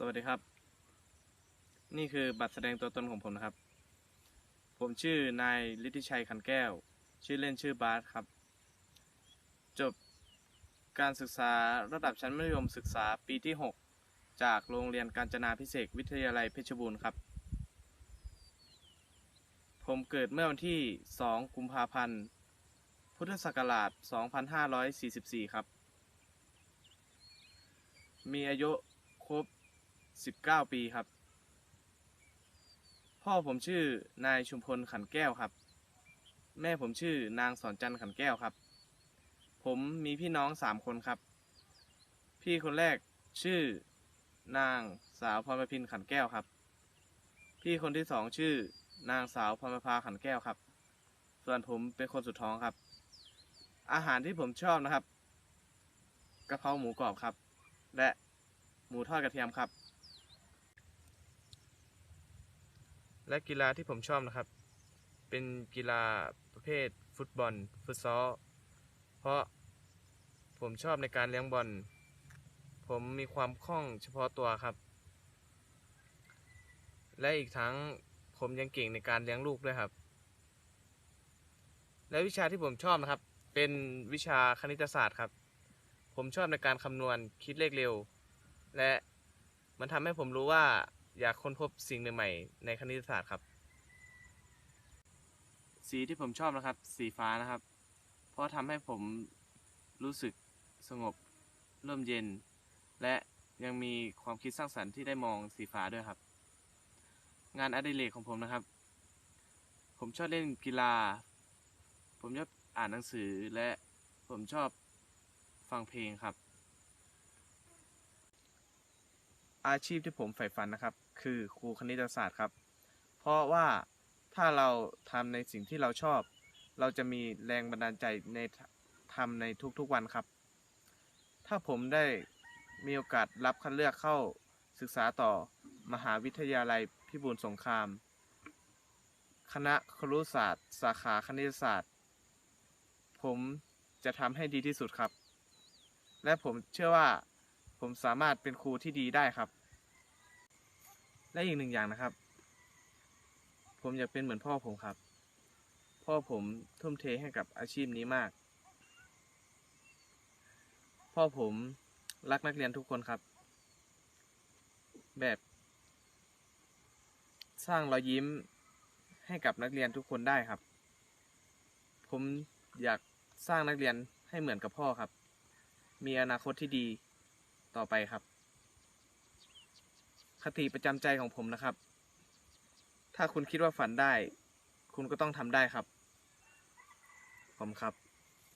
สวัสดีครับ นี่คือบัตรแสดงตัวตนของผมนะครับ ผมชื่อนายฤทธิชัยขันแก้ว ชื่อเล่นชื่อบาสครับ จบการศึกษาระดับชั้นมัธยมศึกษาปีที่ 6 จากโรงเรียนการจนาพิเศษวิทยาลัยเพชรบูรณ์ครับ ผมเกิดเมื่อวันที่ 2 กุมภาพันธ์ พุทธศักราช 2544 ครับ มีอายุครบ 19 ปีครับ พ่อผมชื่อนายชุมพลขันแก้วครับ แม่ผมชื่อนางสอนจันทร์ขันแก้วครับ ผมมีพี่น้องสามคนครับ พี่คนแรกชื่อนางสาวพรประพินขันแก้วครับ พี่คนที่สองชื่อนางสาวพรประภาขันแก้วครับ ส่วนผมเป็นคนสุดท้องครับ อาหารที่ผมชอบนะครับกะเพราหมูกรอบครับ และหมูทอดกระเทียมครับ และกีฬาที่ผมชอบนะครับ เป็นกีฬาประเภทฟุตบอล ฟุตซอล เพราะผมชอบในการเลี้ยงบอล ผมมีความคล่องเฉพาะตัวครับ และอีกทั้งผมยังเก่งในการเลี้ยงลูกด้วยครับ และวิชาที่ผมชอบนะครับ เป็นวิชาคณิตศาสตร์ครับ ผมชอบในการคำนวณคิดเลขเร็ว และมันทำให้ผมรู้ว่า อยากค้นพบสิ่งใหม่ๆในคณิตศาสตร์ครับ สีที่ผมชอบนะครับ สีฟ้านะครับ เพราะทำให้ผมรู้สึกสงบร่มเย็น และยังมีความคิดสร้างสรรค์ที่ได้มองสีฟ้าด้วยครับ งานอดิเรกของผมนะครับ ผมชอบเล่นกีฬา ผมชอบอ่านหนังสือและผมชอบฟังเพลงครับ อาชีพที่ผมใฝ่ฝันนะครับ คือครูคณิตศาสตร์ครับ เพราะว่าถ้าเราทำในสิ่งที่เราชอบ เราจะมีแรงบันดาลใจในทำในทุกๆวันครับ ถ้าผมได้มีโอกาสรับคัดเลือกเข้าศึกษาต่อมหาวิทยาลัยพิบูลสงคราม คณะครุศาสตร์ สาขาคณิตศาสตร์ ผมจะทำให้ดีที่สุดครับ และผมเชื่อว่า ผมสามารถเป็นครูที่ดีได้ครับ และอีกหนึ่งอย่างนะครับ ผมอยากเป็นเหมือนพ่อผมครับ พ่อผมทุ่มเทให้กับอาชีพนี้มาก พ่อผมรักนักเรียนทุกคนครับ แบบ สร้างรอยยิ้มให้กับนักเรียนทุกคนได้ครับ ผมอยากสร้างนักเรียนให้เหมือนกับพ่อครับ มีอนาคตที่ดี ต่อไปครับ คติประจำใจของผมนะครับ ถ้าคุณคิดว่าฝันได้ คุณก็ต้องทำได้ครับ ผมครับ